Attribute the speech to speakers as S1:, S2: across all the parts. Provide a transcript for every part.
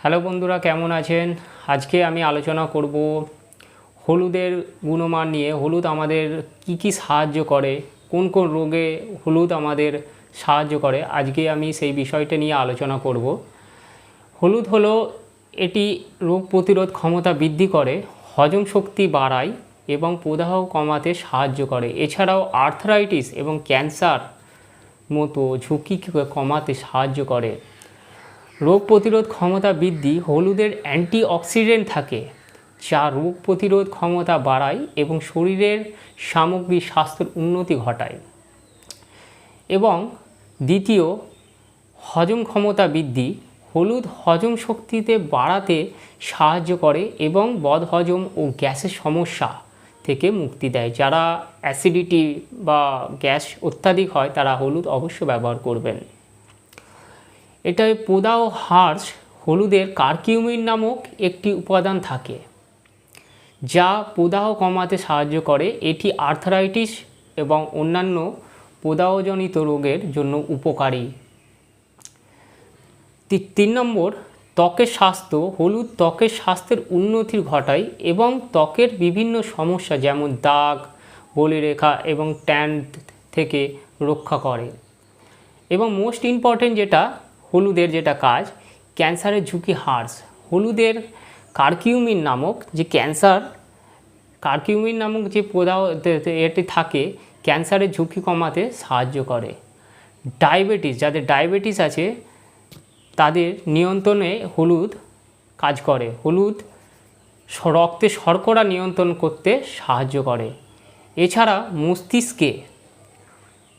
S1: Hello বন্ধুরা, কেমন আছেন? আজকে আমি আলোচনা করব হলুদের গুণমান নিয়ে। হলুদ আমাদের কি কি সাহায্য করে? কোন কোন রোগে হলুদ আমাদের সাহায্য করে? আজকে আমি সেই বিষয়টা নিয়ে আলোচনা করব। হলুদ হলো এটি রোগ প্রতিরোধ ক্ষমতা বৃদ্ধি করে, হজম শক্তি বাড়ায় এবং প্রদাহ কমাতে সাহায্য করে। এছাড়াও আর্থরাইটিস এবং ক্যান্সার মতো ঝুঁকিকে কমাতে সাহায্য করে। রোগ প্রতিরোধ ক্ষমতা বৃদ্ধি হলুদের অ্যান্টিঅক্সিডেন্ট থাকে, যা রোগ প্রতিরোধ ক্ষমতা বাড়ায় এবং শরীরের সামগ্রিক স্বাস্থ্যের উন্নতি ঘটায়। এবং দ্বিতীয়, হজম ক্ষমতা বৃদ্ধি, হলুদ হজম শক্তিতে বাড়াতে সাহায্য করে এবং বদহজম ও গ্যাসের সমস্যা থেকে মুক্তি দেয়। যারা অ্যাসিডিটি বা গ্যাস অত্যাধিক হয়, তারা হলুদ অবশ্য ব্যবহার করবেন। এটায় পোদা ও হার্স হলুদের কার্কিউমিন নামক একটি উপাদান থাকে, যা প্রদাহ কমাতে সাহায্য করে। এটি আর্থারাইটিস এবং অন্যান্য প্রদাহজনিত রোগের জন্য উপকারী। তিন নম্বর, ত্বকের স্বাস্থ্য। হলুদ ত্বকের স্বাস্থ্যের উন্নতি ঘটায় এবং ত্বকের বিভিন্ন সমস্যা যেমন দাগ, বলিরেখা এবং ট্যান থেকে রক্ষা করে। এবং মোস্ট ইম্পর্টেন্ট যেটা হলুদের যেটা কাজ, ক্যান্সারের ঝুঁকি হ্রাস। হলুদের কার্কিউমিন নামক যে ক্যান্সার, কার্কিউমিন নামক যে তে- এটি থাকে, ক্যান্সারের ঝুঁকি কমাতে সাহায্য করে। ডায়াবেটিস, যাদের ডায়াবেটিস আছে, তাদের নিয়ন্ত্রণে হলুদ কাজ করে। হলুদ রক্তে শর্করা নিয়ন্ত্রণ করতে সাহায্য করে। এছাড়া মস্তিষ্কে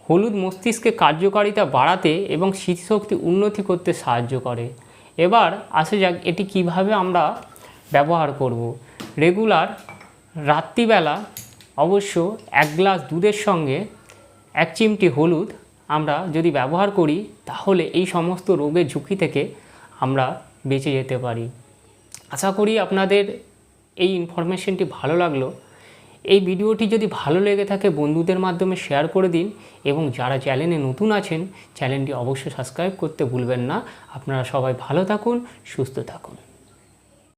S1: হলুদ মস্তিষ্কে কার্যকারিতা বাড়াতে এবং স্মৃতিশক্তি উন্নতি করতে সাহায্য করে। এবার আসে যাক এটি কীভাবে আমরা ব্যবহার করব। রেগুলার রাত্রিবেলা অবশ্য এক গ্লাস দুধের সঙ্গে এক চিমটি হলুদ আমরা যদি ব্যবহার করি, তাহলে এই সমস্ত রোগের ঝুঁকি থেকে আমরা বেঁচে যেতে পারি। আশা করি আপনাদের এই ইনফরমেশনটি ভালো লাগল। এই ভিডিওটি যদি ভালো লেগে থাকে বন্ধুদের মাধ্যমে শেয়ার করে দিন এবং যারা চ্যানেলে নতুন আছেন, চ্যানেলটি অবশ্যই সাবস্ক্রাইব করতে ভুলবেন না। আপনারা সবাই ভালো থাকুন, সুস্থ থাকুন।